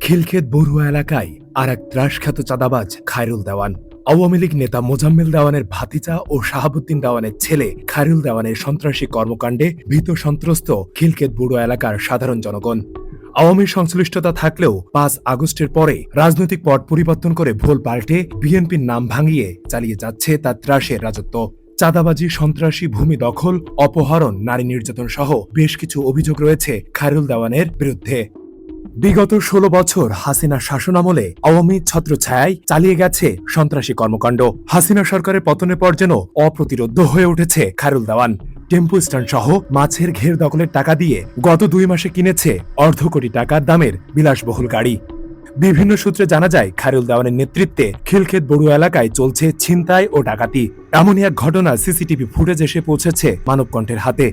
খিলক্ষেত বড়ুয়া এলাকায় আর এক ত্রাসখ্যাত চাঁদাবাজ খায়রুল দেওয়ান। আওয়ামী লীগ নেতা মোজাম্মেল দেওয়ানের ভাতিজা ও শাহাবুদ্দিন দেওয়ানের ছেলে খায়রুল দেওয়ানের সন্ত্রাসী কর্মকাণ্ডে ভীত সন্ত্রস্ত খিলক্ষেত বড়ুয়া এলাকার সাধারণ জনগণ। আওয়ামী সংশ্লিষ্টতা থাকলেও পাঁচ আগস্টের পরে রাজনৈতিক পট পরিবর্তন করে ভোল পাল্টে বিএনপির নাম ভাঙিয়ে চালিয়ে যাচ্ছে তার ত্রাসের রাজত্ব। চাঁদাবাজি, সন্ত্রাসী, ভূমি দখল, অপহরণ, নারী নির্যাতন সহ বেশ কিছু অভিযোগ রয়েছে খায়রুল দেওয়ানের বিরুদ্ধে। বিগত ষোলো বছর হাসিনা শাসনামলে আওয়ামী ছত্রছায়ায় চালিয়ে গেছে সন্ত্রাসী কর্মকাণ্ড। হাসিনা সরকারের পতনের পর যেন অপ্রতিরোধ্য হয়ে উঠেছে খায়রুল দেওয়ান। টেম্পো স্ট্যান্ড সহ মাছের ঘের দখলের টাকা দিয়ে গত দুই মাসে কিনেছে অর্ধ কোটি টাকার দামের বিলাসবহুল গাড়ি। বিভিন্ন সূত্রে জানা যায়, খায়রুল দেওয়ানের নেতৃত্বে খিলক্ষেত বড়ুয়া এলাকায় চলছে ছিনতাই ও ডাকাতি। এমনই এক ঘটনা সিসিটিভি ফুটেজ এসে পৌঁছেছে মানবকণ্ঠের হাতে।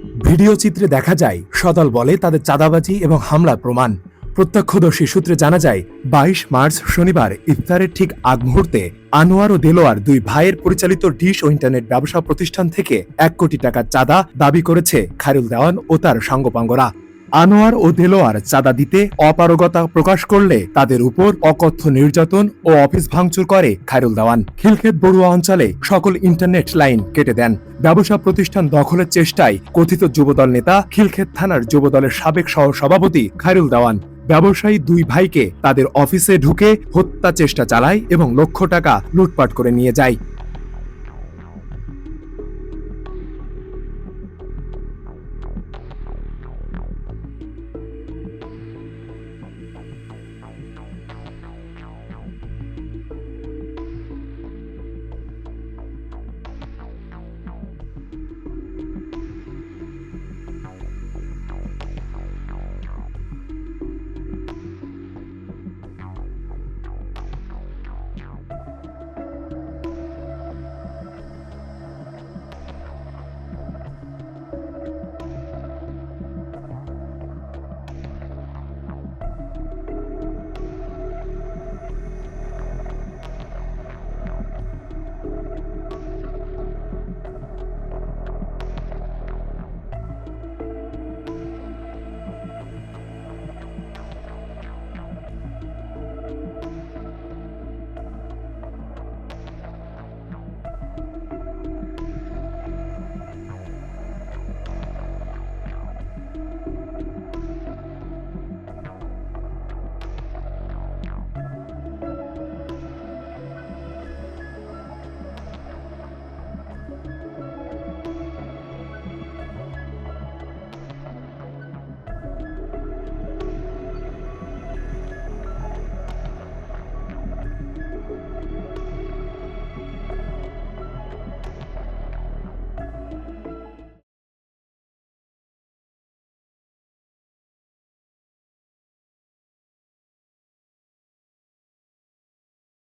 ভিডিও চিত্রে দেখা যায়, সদল বলে তাদের চাঁদাবাজি এবং হামলার প্রমাণ। প্রত্যক্ষদর্শী সূত্রে জানা যায়, বাইশ মার্চ শনিবার ইফতারের ঠিক আগ মুহূর্তে আনোয়ার ও দেলোয়ার দুই ভাইয়ের পরিচালিত ডিশ ও ইন্টারনেট ব্যবসা প্রতিষ্ঠান থেকে এক কোটি টাকার চাঁদা দাবি করেছে খায়রুল দেওয়ান ও তার সাঙ্গপাঙ্গরা। আনোয়ার ও দেলোয়ার চাঁদা দিতে অপারগতা প্রকাশ করলে তাদের উপর অকথ্য নির্যাতন ও অফিস ভাঙচুর করে খায়রুল দেওয়ান। খিলক্ষেত বড়ুয়া অঞ্চলে সকল ইন্টারনেট লাইন কেটে দেন। ব্যবসা প্রতিষ্ঠান দখলের চেষ্টায় কথিত যুবদল নেতা খিলক্ষেত থানার যুবদলের সাবেক সহ সভাপতি খায়রুল দেওয়ান। ব্যবসায়ী দুই ভাইকে তাদের অফিসে ঢুকে হত্যা চেষ্টা চালায় এবং লক্ষ টাকা লুটপাট করে নিয়ে যায়।